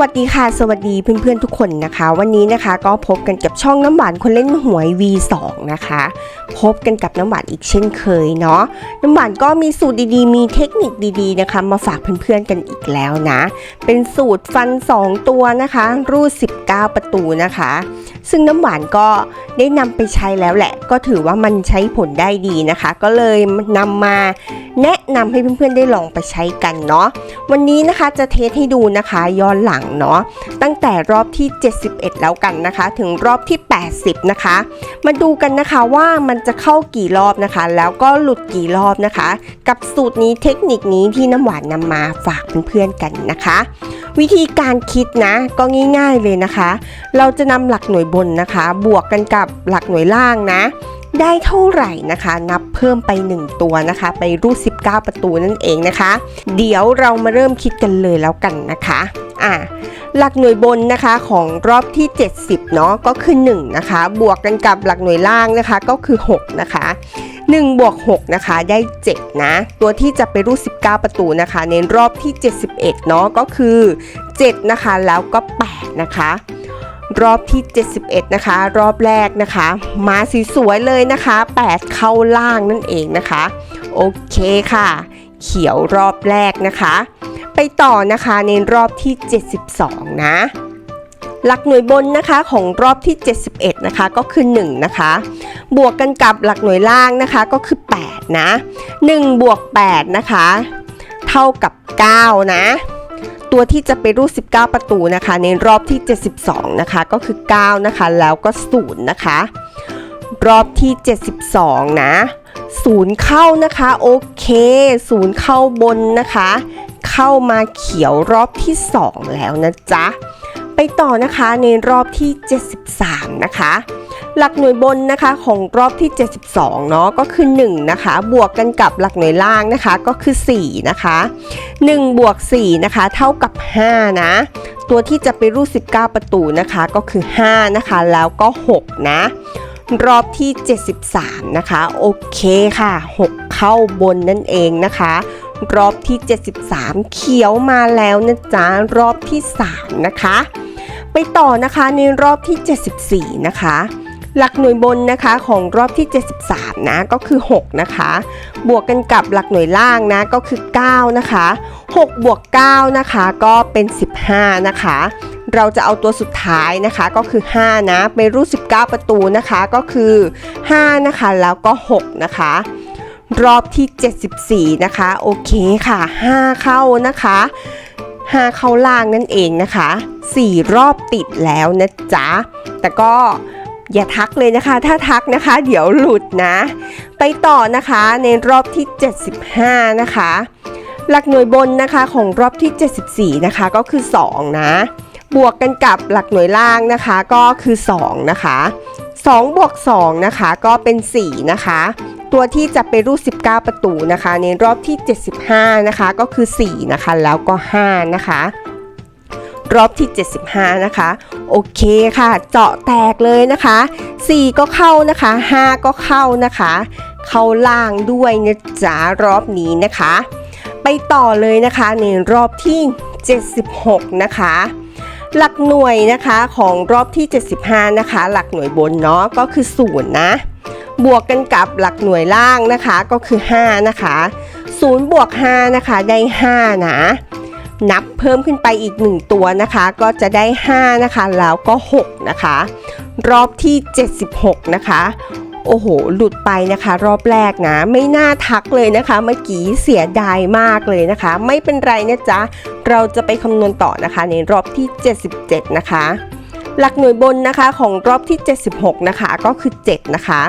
วัสดีค่ะ สวัสดีเพื่อนๆทุกคนนะคะ วันนี้นะคะก็พบกันกับช่องน้ำหวานคนเล่นหวย V2 นะคะ พบกันกับน้ำหวานอีกเช่นเคยเนาะน้ำหวานก็มีสูตรดีๆ มีเทคนิคดีๆนะคะ มาฝากเพื่อนๆกันอีกแล้วนะ เป็นสูตรฟัน 2 ตัวนะคะ รูด 19 ประตูนะคะ ซึ่งน้ำหวานก็ได้นำไปใช้แล้วแหละ ก็ถือว่ามันใช้ผลได้ดีนะคะ ก็เลยนำมา แนะนำให้เพื่อนๆได้ลองไปใช้กันเนาะวันนี้นะคะจะเทสให้ดูนะคะย้อนหลังเนาะตั้งแต่รอบที่ 71 แล้วกันนะคะ ถึงรอบที่ 80 นะคะ มาดูกันนะคะว่ามันจะเข้ากี่รอบนะคะ แล้วก็หลุดกี่รอบนะคะ กับสูตรนี้เทคนิคนี้ที่น้ำหวานนำมาฝากเพื่อนๆกันนะคะ วิธีการคิดนะก็ง่าย ๆเลยนะคะ เราจะนำหลักหน่วยบนนะคะ บวกกันกับหลักหน่วยล่างนะ ได้เท่าไหร่นะคะ นับเพิ่มไป 1 ตัวนะคะ ไปรูด 19 ประตูนั่นเองนะคะ เดี๋ยวเรามาเริ่มคิดกันเลยแล้วกันนะคะอะหลักหน่วยบนนะคะของรอบที่ 70เนาะก็คือ1นะคะ บวกกันกับหลักหน่วยล่างนะคะก็คือ 6 นะคะ1บวก6นะคะได้ 7 นะ ตัวที่จะไปรูด19 ประตูนะคะ ในรอบที่ 71เนาะก็คือ 7 นะคะแล้วก็ 8 นะคะ รอบที่ 71 นะคะ รอบแรกนะคะมาสีสวยเลยนะคะ 8 เข้าล่างนั่นเองนะคะ โอเคค่ะ เขียวรอบแรกนะคะ ไปต่อนะคะในรอบที่ 72 นะ หลักหน่วยบนนะคะของรอบที่ 71 นะคะก็คือ 1 นะคะ บวกกันกับหลักหน่วยล่างนะคะก็คือ 8 นะ 1 บวก 8 นะคะ เท่ากับ 9 นะ ตัวที่จะไปรูด 19 ประตูนะคะ ในรอบที่ 72 นะคะ ก็คือ 9 นะคะ แล้วก็ 0 นะคะ รอบที่ 72 นะ0เข้านะคะ โอเค0เข้าบนนะคะ เข้ามาเขียวรอบที่ 2 แล้วนะจ๊ะ ไปต่อนะคะในรอบที่ 73 นะคะ หลักหน่วยบนนะคะของรอบที่ 72 เนาะก็คือ 1 นะคะ บวกกันกับหลักหน่วยล่างนะคะก็คือ 4 นะคะ 1 บวก 4 นะคะ เท่ากับ 5 นะ ตัวที่จะไปรูด19 ประตูนะคะก็คือ 5 นะคะ แล้วก็ 6 นะรอบที่ 73 นะคะ โอเคค่ะ 6 เข้าบนนั่นเองนะคะ รอบที่ 73 เขียวมาแล้วนะจ๊ะ รอบที่ 3 นะคะ ไปต่อนะคะในรอบที่ 74 นะคะ หลักหน่วยบนนะคะของรอบที่ 73 นะก็คือ 6 นะคะ บวกกันกับหลักหน่วยล่างนะก็คือ 9 นะคะ 6 บวก 9 นะคะก็เป็น 15 นะคะ เราจะเอาตัวสุดท้ายนะคะก็คือ 5 นะไปรูด19 ประตูนะคะก็คือ 5 นะคะแล้วก็ 6 นะคะ รอบที่ 74 นะคะ โอเคค่ะ 5 เข้านะคะ5เข้าล่างนั่นเองนะคะ 4 รอบติดแล้วนะจ๊ะแต่ก็ อย่าทักเลยนะคะ ถ้าทักนะคะ เดี๋ยวหลุดนะ ไปต่อนะคะในรอบที่ 75 นะคะ หลักหน่วยบนนะคะของรอบที่ 74 นะคะก็คือ 2 นะ บวกกันกับหลักหน่วยล่างนะคะก็คือ 2 นะคะ 2 บวก 2 นะคะก็เป็น 4 นะคะ ตัวที่จะไปรูด 19 ประตูนะคะ ในรอบที่ 75 นะคะก็คือ 4 นะคะ แล้วก็ 5 นะคะ รอบที่ 75 นะคะ โอเคค่ะ เจาะแตกเลยนะคะ 4 ก็เข้านะคะ 5 ก็เข้านะคะ เข้าล่างด้วยนะจ๊ะรอบนี้นะคะ ไปต่อเลยนะคะในรอบที่ 76 นะคะหลักหน่วยนะคะของรอบที่ 75 นะคะ หลักหน่วยบนเนาะก็คือ0นะบวกกันกับหลักหน่วยล่างนะคะก็คือ 5 นะคะ 0 บวก 5 นะคะได้ 5 นะ นับเพิ่มขึ้นไปอีก 1 ตัวนะคะ ก็จะได้ 5 นะคะ แล้วก็ 6 นะคะ รอบที่ 76 นะคะ โอ้โห หลุดไปนะคะ รอบแรกนะ ไม่น่าทักเลยนะคะ เมื่อกี้เสียดายมากเลยนะคะ ไม่เป็นไรนะจ๊ะ เราจะไปคำนวณต่อนะคะ ในรอบที่ 77 นะคะ หลักหน่วยบนนะคะของรอบที่ 76 นะคะ ก็คือ 7 นะคะ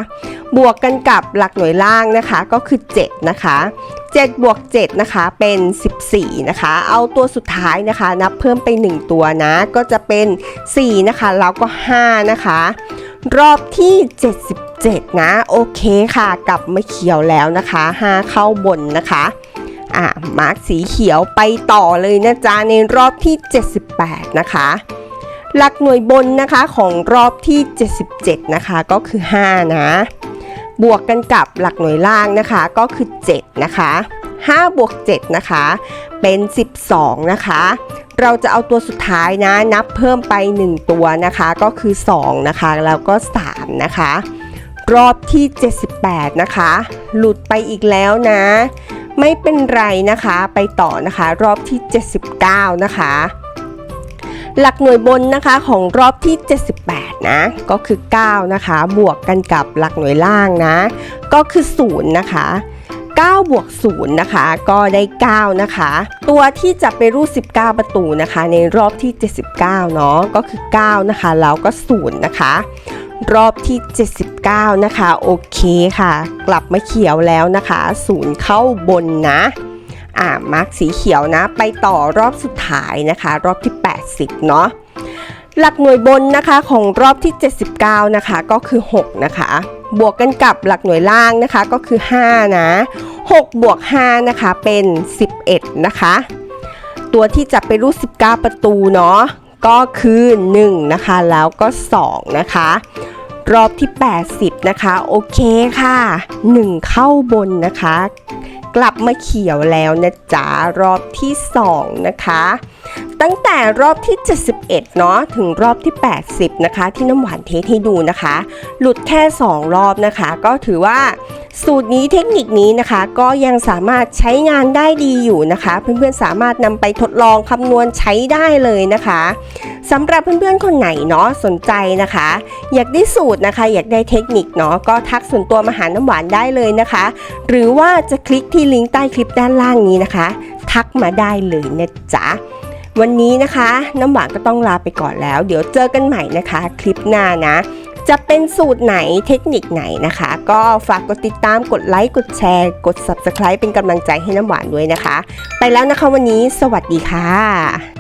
บวกกันกับหลักหน่วยล่างนะคะก็คือ 7 นะคะ 7 บวก 7 นะคะเป็น 14 นะคะ เอาตัวสุดท้ายนะคะ นับเพิ่มไป 1 ตัวนะ ก็จะเป็น 4 นะคะ แล้วก็ 5 นะคะ รอบที่ 77 นะ โอเคค่ะ กลับมาเขียวแล้วนะคะ 5 เข้าบนนะคะอะมาร์กสีเขียวไปต่อเลยนะจ๊ะ ในรอบที่ 78 นะคะหลักหน่วยบนนะคะของรอบที่ 77 นะคะก็คือ 5 นะ บวกกันกับหลักหน่วยล่างนะคะก็คือ 7 นะคะ 5 บวก 7 นะคะ เป็น 12 นะคะ เราจะเอาตัวสุดท้ายนะ นับเพิ่มไป 1 ตัวนะคะ ก็คือ 2 นะคะ แล้วก็ 3 นะคะ รอบที่ 78 นะคะ หลุดไปอีกแล้วนะ ไม่เป็นไรนะคะ ไปต่อนะคะ รอบที่ 79 นะคะ หลักหน่วยบนนะคะของรอบที่ 78 นะ ก็คือ 9 นะคะ บวกกันกับหลักหน่วยล่างนะ ก็คือ 0 นะคะ9บวก0นะคะ ก็ได้ 9 นะคะ ตัวที่จะไปรูด 19 ประตูนะคะ ในรอบที่ 79 เนาะก็คือ 9 นะคะ แล้วก็ 0 นะคะ รอบที่ 79 นะคะ โอเคค่ะ กลับมาเขียวแล้วนะคะ 0 เข้าบนนะอ่ามาร์กสีเขียวนะ ไปต่อรอบสุดท้ายนะคะ รอบที่ 80 เนาะ หลักหน่วยบนนะคะของรอบที่ 79 นะคะก็คือ 6 นะคะ บวกกันกับหลักหน่วยล่างนะคะก็คือ 5 นะ 6 บวก 5 นะคะเป็น 11 นะคะ ตัวที่จะไปรูด19 ประตูเนาะก็คือ 1 นะคะ แล้วก็ 2 นะคะ รอบที่ 80 นะคะ โอเคค่ะ 1 เข้าบนนะคะ กลับมาเขียวแล้วนะจ๊ะรอบที่ 2 นะคะ ตั้งแต่รอบที่ 71 เนาะถึงรอบที่ 80 นะคะ ที่น้ำหวานเทสให้ดูนะคะ หลุดแค่ 2 รอบนะคะ ก็ถือว่าสูตรนี้เทคนิคนี้นะคะ ก็ยังสามารถใช้งานได้ดีอยู่นะคะ เพื่อนๆสามารถนำไปทดลองคำนวณใช้ได้เลยนะคะ สำหรับเพื่อนๆ คนไหนเนาะสนใจนะคะ อยากได้สูตรนะคะ อยากได้เทคนิคเนาะก็ทักส่วนตัวมาหาน้ำหวานได้เลยนะคะ หรือว่าจะคลิกที่ลิงก์ใต้คลิปด้านล่างนี้นะคะ ทักมาได้เลยนะจ๊ะวันนี้นะคะ น้ำหวานก็ต้องลาไปก่อนแล้ว เดี๋ยวเจอกันใหม่นะคะ คลิปหน้านะ จะเป็นสูตรไหนเทคนิคไหนนะคะ ก็ฝากกดติดตามกดไลค์กดแชร์ กด Subscribe เป็นกำลังใจให้น้ำหวานด้วยนะคะ ไปแล้วนะคะวันนี้ สวัสดีค่ะ